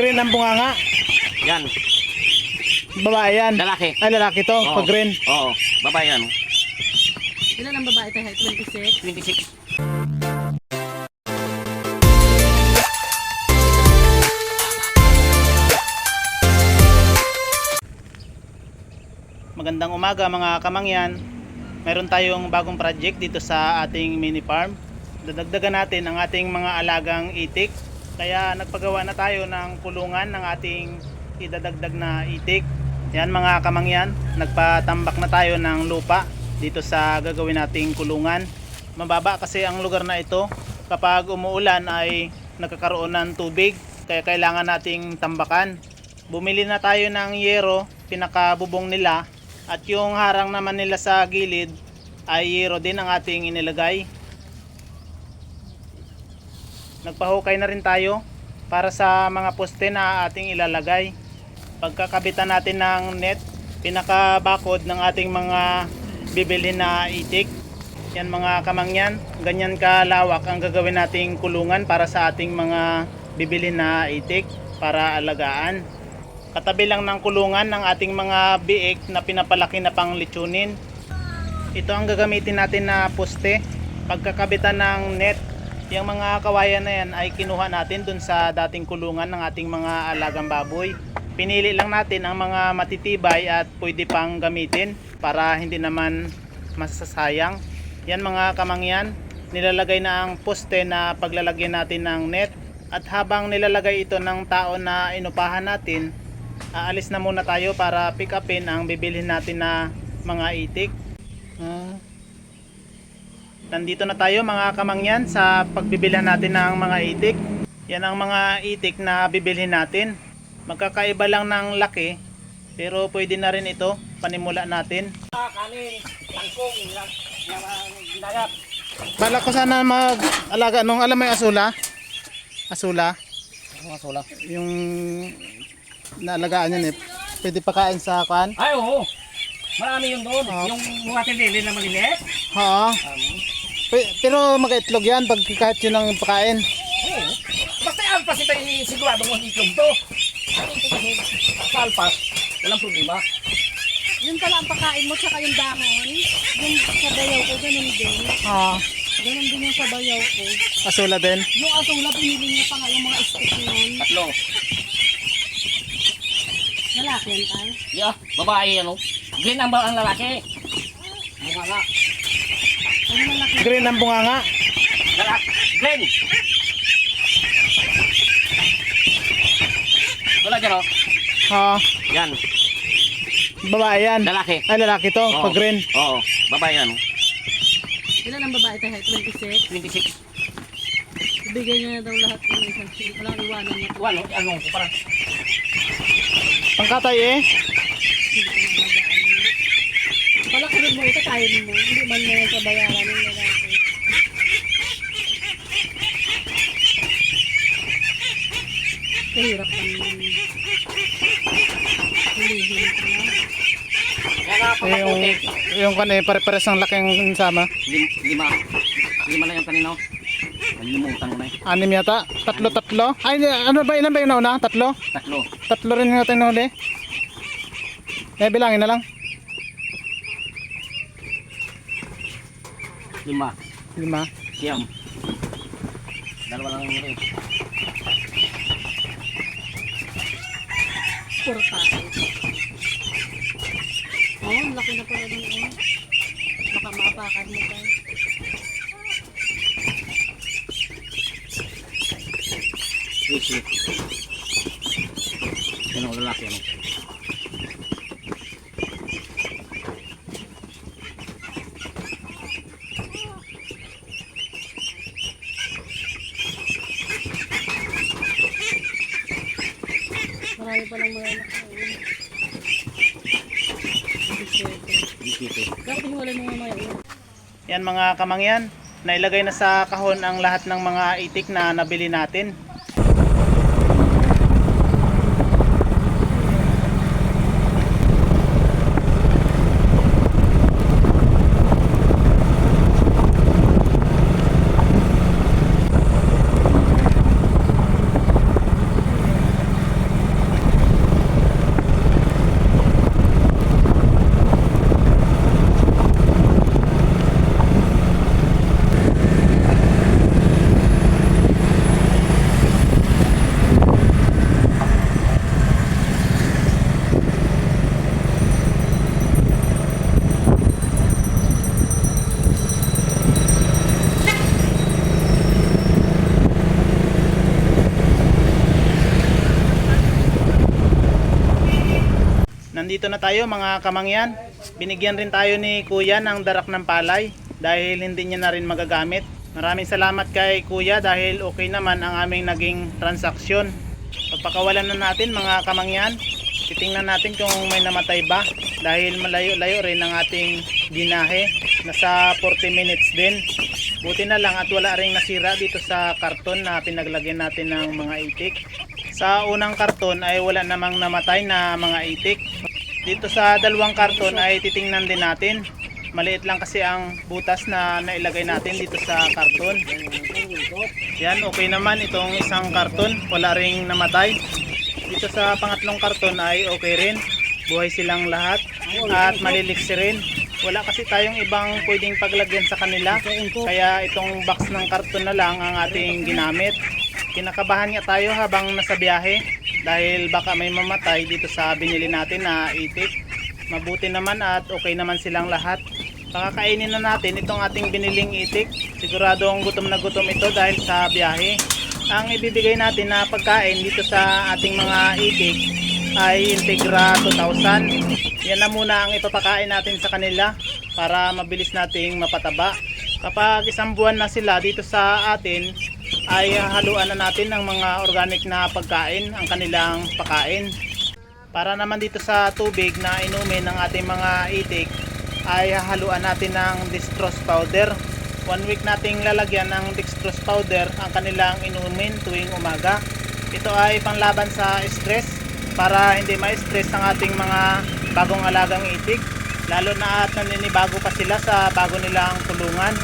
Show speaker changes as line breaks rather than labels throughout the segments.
green ang bunganga.
Yan,
Babae yan.
lalaki.
Ay, lalaki to.
Oo.
Pag green.
Oo, babae yan.
Ilan ang babae tayo? 26?
26.
Magandang umaga mga kamangyan. Meron tayong bagong project dito sa ating mini farm. Dadagdagan natin ang ating mga alagang itik. Kaya nagpagawa na tayo ng kulungan ng ating idadagdag na itik. Yan mga kamangyan, nagpatambak na tayo ng lupa dito sa gagawin nating kulungan. Mababa kasi ang lugar na ito. Kapag umuulan ay nagkakaroon ng tubig kaya kailangan nating tambakan. Bumili na tayo ng yero, pinakabubong nila at yung harang naman nila sa gilid ay yero din ang ating inilagay. Nagpahukay na rin tayo para sa mga poste na ating ilalagay. Pagkakabitan natin ng net, pinakabakod ng ating mga bibili na itik. Yan mga kamangyan, ganyan kalawak ang gagawin nating kulungan para sa ating mga bibili na itik para alagaan. Katabi lang ng kulungan ng ating mga biik na pinapalaki na pang litsunin. Ito ang gagamitin natin na poste. Pagkakabitan ng net, yung mga kawayan na yan ay kinuha natin dun sa dating kulungan ng ating mga alagang baboy. Pinili lang natin ang mga matitibay at pwede pang gamitin para hindi naman masasayang. Yan mga kamangyan, nilalagay na ang poste na paglalagyan natin ng net at habang nilalagay ito ng tao na inupahan natin, aalis na muna tayo para pick upin ang bibilhin natin na mga itik. Ah. Nandito na tayo mga kamangyan sa pagbibilhan natin ng mga itik. Yan ang mga itik na bibilhin natin. Magkakaiba lang ng laki pero pwede na rin ito panimula natin.
Kanin, tangkong, dagat.
Bala ko sana mag-alaga nung alam mo yung asula? Asula?
Mga sula.
Yung naalagaan yan eh. Pwede pakain sa kan?
Ay, oo. Marami yun doon.
Ah.
Yung mga tindili na maliliit.
Ha. Pe- Pero mag-itlog yan pag kahit yun ang pakain.
Oo. Basta alpas ito yung sigurado mo itlog to. Sa alpas, walang problema.
Yun pala ang pakain mo, tsaka yung dahon. Yung sa bayaw ko, ganun din.
Ha.
Ganun din yung sa bayaw ko.
Asula din.
Yung asula, pinili niya pa nga yung mga stick nun.
Tatlo.
Lalaki yan tayo.
Yeah, babae ano. Green ang, ba- ang lalaki. Mukha nga.
Malaki?
Green ang bunganga.
Lalaki. Green. Wala dyan oh.
Ha.
Yan.
Babae yan.
Lalaki.
Ay, lalaki to.
Oo.
Pag green.
Oo. Babae yan.
Ilan ang babae tayo? 26?
26.
Ibigay niya na daw lahat ng isang sila. Walang iwanan niya.
Ano? Ano ko parang.
Pangkatay eh.
Rin mo ito, tayo mo. Hindi man mo yan sa bayaran ng lalaki. Kahirap ang hulihin ka na.
Yan na,
Eh, yung, yung kan eh, pare-pares ang laking sama.
Lim- Lima. Lima na yung kanina. Nalimutan ko na eh.
Anim yata. Tatlo, tatlo. Ay, ano ba? Ilan ba yung nauna? Tatlo?
Tatlo.
Tatlo rin yung natin nahuli. Eh, bilangin na lang.
Lima.
Lima.
Siyam. Dalawa lang yung eh.
Puro tayo. Oh, laki na pala ng oh. Baka maapakan mo tayo.
Easy. Yan ang lalaki ano.
Mga anak. Wala mga maya?
Yan mga kamangyan. Nailagay na sa kahon ang lahat ng mga itik na nabili natin. nandito na tayo mga kamangyan. Binigyan rin tayo ni Kuya ng darak ng palay dahil hindi niya na rin magagamit. Maraming salamat kay Kuya dahil okay naman ang aming naging transaksyon. Pagpakawalan na natin mga kamangyan, titingnan natin kung may namatay ba dahil malayo-layo rin ang ating binahe. Nasa 40 minutes din. Buti na lang at wala ring nasira dito sa karton na pinaglagyan natin ng mga itik. Sa unang karton ay wala namang namatay na mga itik. Dito sa dalawang karton ay titingnan din natin. Maliit lang kasi ang butas na nailagay natin dito sa karton. Yan, okay naman itong isang karton. Wala ring namatay. Dito sa pangatlong karton ay okay rin. Buhay silang lahat. At maliliksi rin. Wala kasi tayong ibang pwedeng paglagyan sa kanila. Kaya itong box ng karton na lang ang ating ginamit. Kinakabahan nga tayo habang nasa biyahe dahil baka may mamatay dito sa binili natin na itik. Mabuti naman at okay naman silang lahat. Pakakainin na natin itong ating biniling itik. Siguradong gutom na gutom ito dahil sa biyahe. Ang ibibigay natin na pagkain dito sa ating mga itik ay Integra 2000. Yan na muna ang ipapakain natin sa kanila para mabilis nating mapataba. Kapag isang buwan na sila dito sa atin, ay haluan na natin ng mga organic na pagkain ang kanilang pakain. Para naman dito sa tubig na inumin ng ating mga itik, ay haluan natin ng dextrose powder. One week nating lalagyan ng dextrose powder ang kanilang inumin tuwing umaga. Ito ay panglaban sa stress para hindi ma-stress ang ating mga bagong alagang itik. Lalo na at naninibago pa sila sa bago nilang kulungan.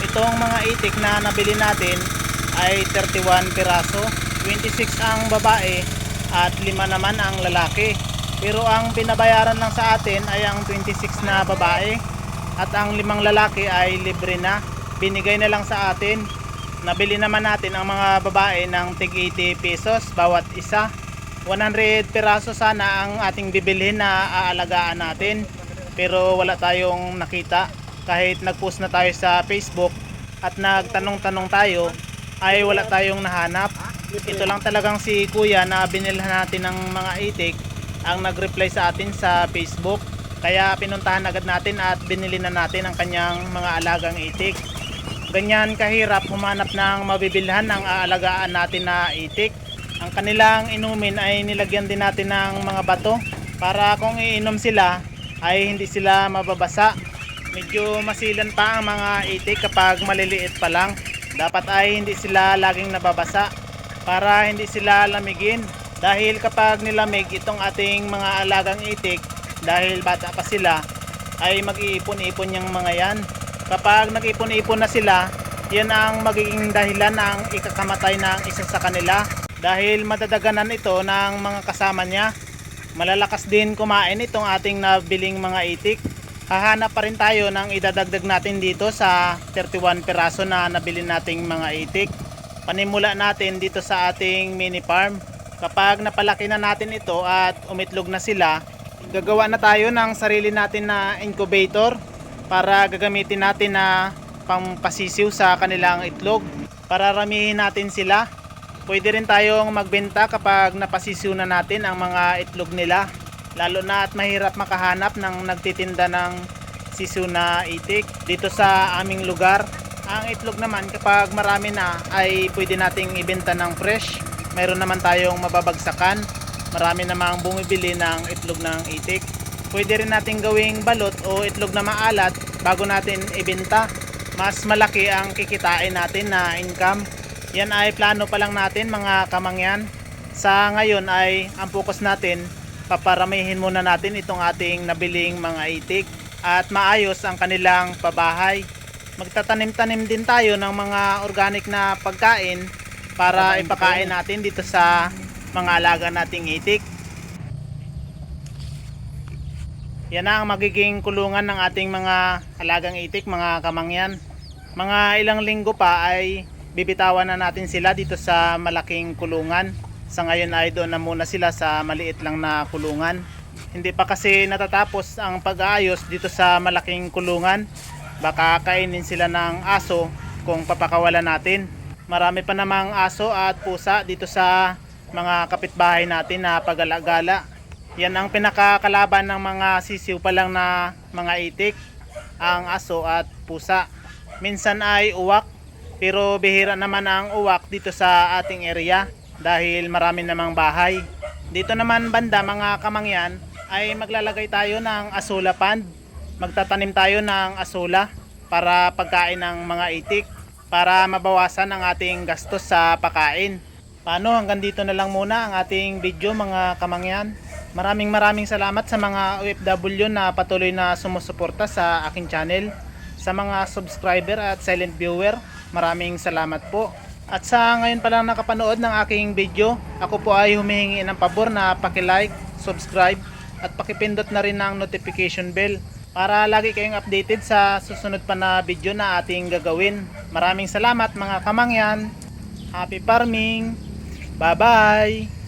Itong mga itik na nabili natin ay 31 piraso. 26 ang babae at 5 naman ang lalaki. Pero ang binabayaran lang sa atin ay ang 26 na babae at ang limang lalaki ay libre na. Binigay na lang sa atin. Nabili naman natin ang mga babae ng tig 80 pesos bawat isa. 100 piraso sana ang ating bibilhin na aalagaan natin. Pero wala tayong nakita. Kahit nag-post na tayo sa Facebook at nagtanong-tanong tayo ay wala tayong nahanap. Ito lang talagang si kuya na binilhan natin ng mga itik ang nag-reply sa atin sa Facebook. Kaya pinuntahan agad natin at binili na natin ang kanyang mga alagang itik. Ganyan kahirap humanap ng mabibilhan ng aalagaan natin na itik. Ang kanilang inumin ay nilagyan din natin ng mga bato para kung iinom sila ay hindi sila mababasa. Medyo masilan pa ang mga itik kapag maliliit pa lang. Dapat ay hindi sila laging nababasa para hindi sila lamigin. Dahil kapag nilamig itong ating mga alagang itik, dahil bata pa sila, ay mag-iipon-ipon yung mga yan. Kapag nag-ipon-ipon na sila, yan ang magiging dahilan ng ikakamatay ng isa sa kanila. Dahil madadaganan ito ng mga kasama niya. Malalakas din kumain itong ating nabiling mga itik. Hahanap pa rin tayo ng idadagdag natin dito sa 31 piraso na nabili nating mga itik. Panimula natin dito sa ating mini farm. Kapag napalaki na natin ito at umitlog na sila, gagawa na tayo ng sarili natin na incubator para gagamitin natin na pampasisiw sa kanilang itlog. Para ramihin natin sila. Pwede rin tayong magbenta kapag napasisiw na natin ang mga itlog nila. Lalo na at mahirap makahanap ng nagtitinda ng sisiw na itik dito sa aming lugar. Ang itlog naman kapag marami na ay pwede nating ibenta ng fresh. Meron naman tayong mababagsakan. Marami namang bumibili ng itlog ng itik. Pwede rin nating gawing balot o itlog na maalat bago natin ibenta. Mas malaki ang kikitain natin na income. Yan ay plano pa lang natin mga kamangyan. Sa ngayon ay ang focus natin, paparamihin muna natin itong ating nabiling mga itik at maayos ang kanilang pabahay. Magtatanim-tanim din tayo ng mga organic na pagkain para ipakain natin dito sa mga alaga nating itik. Yan na ang magiging kulungan ng ating mga alagang itik, mga kamangyan. Mga ilang linggo pa ay bibitawan na natin sila dito sa malaking kulungan. Sa ngayon ay doon na muna sila sa maliit lang na kulungan. Hindi pa kasi natatapos ang pag-aayos dito sa malaking kulungan. Baka kainin sila ng aso kung papakawalan natin. Marami pa namang aso at pusa dito sa mga kapitbahay natin na pagala-gala. Yan ang pinakakalaban ng mga sisiw pa lang na mga itik, ang aso at pusa. Minsan ay uwak, pero bihira naman ang uwak dito sa ating area dahil marami namang bahay. Dito naman banda mga kamangyan ay maglalagay tayo ng asula pond. Magtatanim tayo ng asula para pagkain ng mga itik para mabawasan ang ating gastos sa pagkain. Paano hanggang dito na lang muna ang ating video mga kamangyan. Maraming maraming salamat sa mga OFW na patuloy na sumusuporta sa aking channel. Sa mga subscriber at silent viewer, maraming salamat po. At sa ngayon pa lang nakapanood ng aking video, ako po ay humihingi ng pabor na paki-like, subscribe at pakipindot na rin ng notification bell para lagi kayong updated sa susunod pa na video na ating gagawin. Maraming salamat mga kamangyan. Happy farming. Bye-bye.